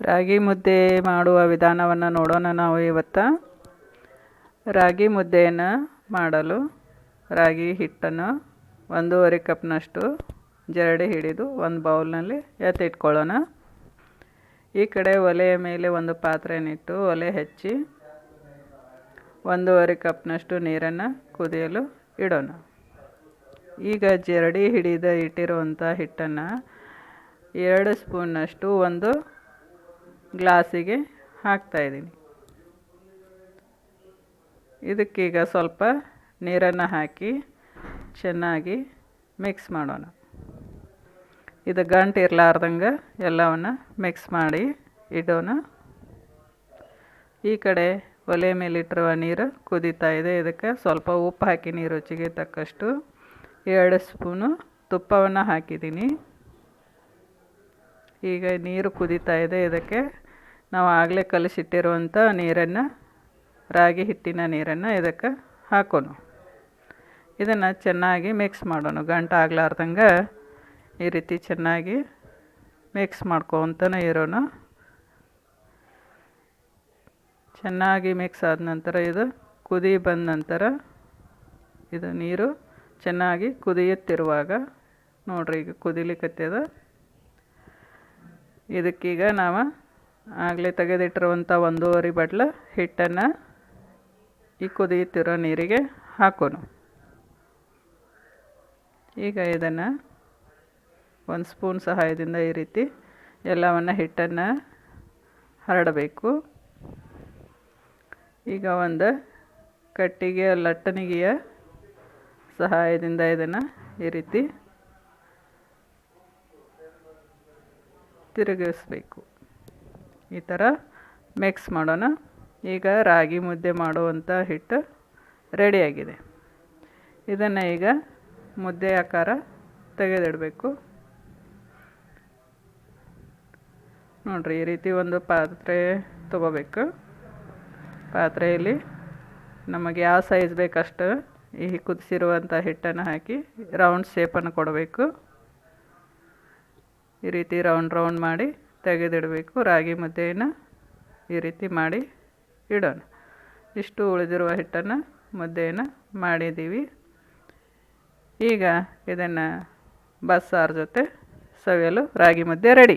ರಾಗಿ ಮುದ್ದೆ ಮಾಡುವ ವಿಧಾನವನ್ನು ನೋಡೋಣ ನಾವು ಇವತ್ತು. ರಾಗಿ ಮುದ್ದೆಯನ್ನು ಮಾಡಲು ರಾಗಿ ಹಿಟ್ಟನ್ನು ಒಂದೂವರೆ ಕಪ್ನಷ್ಟು ಜರಡಿ ಹಿಡಿದು ಒಂದು ಬೌಲ್ನಲ್ಲಿ ಎತ್ತಿಟ್ಕೊಳ್ಳೋಣ ಈ ಕಡೆ ಒಲೆಯ ಮೇಲೆ ಒಂದು ಪಾತ್ರೆಯನ್ನಿಟ್ಟು ಒಲೆ ಹಚ್ಚಿ ಒಂದೂವರೆ ಕಪ್ನಷ್ಟು ನೀರನ್ನು ಕುದಿಯಲು ಇಡೋಣ. ಈಗ ಜರಡಿ ಹಿಡಿದ ಇಟ್ಟಿರುವಂಥ ಹಿಟ್ಟನ್ನು ಎರಡು ಸ್ಪೂನ್ನಷ್ಟು ಒಂದು ಗ್ಲಾಸಿಗೆ ಹಾಕ್ತಾಯಿದ್ದೀನಿ ಇದಕ್ಕೀಗ ಸ್ವಲ್ಪ ನೀರನ್ನು ಹಾಕಿ ಚೆನ್ನಾಗಿ ಮಿಕ್ಸ್ ಮಾಡೋಣ. ಇದು ಗಂಟು ಇರಲಾರ್ದಂಗೆ ಎಲ್ಲವನ್ನು ಮಿಕ್ಸ್ ಮಾಡಿ ಇಡೋಣ. ಈ ಕಡೆ ಒಲೆ ಮೇಲಿಟ್ಟಿರುವ ನೀರು ಕುದೀತಾ ಇದೆ. ಇದಕ್ಕೆ ಸ್ವಲ್ಪ ಉಪ್ಪು ಹಾಕಿ ನೀರು ರುಚಿಗೆ ತಕ್ಕಷ್ಟು ಎರಡು ಸ್ಪೂನು ತುಪ್ಪವನ್ನು ಹಾಕಿದ್ದೀನಿ. ಈಗ ನೀರು ಕುದೀತಾ ಇದೆ. ಇದಕ್ಕೆ ನಾವು ಆಗಲೇ ಕಲಸಿಟ್ಟಿರುವಂಥ ನೀರನ್ನು, ರಾಗಿ ಹಿಟ್ಟಿನ ನೀರನ್ನು ಇದಕ್ಕೆ ಹಾಕೋಣ ಇದನ್ನು ಚೆನ್ನಾಗಿ ಮಿಕ್ಸ್ ಮಾಡೋಣ ಗಂಟು ಆಗ್ಲಾರ್ದಂಗೆ ಈ ರೀತಿ ಚೆನ್ನಾಗಿ ಮಿಕ್ಸ್ ಮಾಡ್ಕೊತನೇ ಇರೋಣ. ಚೆನ್ನಾಗಿ ಮಿಕ್ಸ್ ಆದ ನಂತರ ಇದು ಕುದಿ ಬಂದ ನಂತರ ಇದು ನೀರು ಚೆನ್ನಾಗಿ ಕುದಿಯುತ್ತಿರುವಾಗ, ನೋಡ್ರಿ ಈಗ ಕುದಿಲಿಕ್ಕತ್ತದ ಇದಕ್ಕೀಗ ನಾವು ಆಗಲೇ ತೆಗೆದಿಟ್ಟಿರುವಂಥ ಒಂದೂವರೆ ಬಟ್ಲು ಹಿಟ್ಟನ್ನು ಈ ಕುದಿಯುತ್ತಿರೋ ನೀರಿಗೆ ಹಾಕೋನು ಈಗ ಇದನ್ನು ಒಂದು ಸ್ಪೂನ್ ಸಹಾಯದಿಂದ ಈ ರೀತಿ ಎಲ್ಲವನ್ನು ಹಿಟ್ಟನ್ನು ಹರಡಬೇಕು. ಈಗ ಒಂದು ಕಟ್ಟಿಗೆ ಲಟ್ಟಣಿಗೆಯ ಸಹಾಯದಿಂದ ಇದನ್ನು ಈ ರೀತಿ ತಿರುಗಿಸ್ಬೇಕು. ಈ ಥರ ಮಿಕ್ಸ್ ಮಾಡೋಣ. ಈಗ ರಾಗಿ ಮುದ್ದೆ ಮಾಡುವಂಥ ಹಿಟ್ಟು ರೆಡಿಯಾಗಿದೆ. ಇದನ್ನು ಈಗ ಮುದ್ದೆ ಆಕಾರ ತೆಗೆದಿಡಬೇಕು. ನೋಡಿರಿ, ಈ ರೀತಿ ಒಂದು ಪಾತ್ರೆ ತಗೋಬೇಕು. ಪಾತ್ರೆಯಲ್ಲಿ ನಮಗೆ ಯಾವ ಸೈಜ್ ಬೇಕಷ್ಟು ಈ ಕುದಿಸಿರುವಂಥ ಹಿಟ್ಟನ್ನು ಹಾಕಿ ರೌಂಡ್ ಶೇಪನ್ನು ಕೊಡಬೇಕು. ಈ ರೀತಿ ರೌಂಡ್ ರೌಂಡ್ ಮಾಡಿ ತೆಗೆದಿಡಬೇಕು. ರಾಗಿ ಮುದ್ದೆಯನ್ನು ಈ ರೀತಿ ಮಾಡಿ ಇಡೋಣ. ಇಷ್ಟು ಉಳಿದಿರುವ ಹಿಟ್ಟನ್ನು ಮುದ್ದೆಯನ್ನು ಮಾಡಿದ್ದೀವಿ. ಈಗ ಇದನ್ನು ಬಸ್ಸಾರು ಜೊತೆ ಸವಿಯಲು ರಾಗಿ ಮುದ್ದೆ ರೆಡಿ.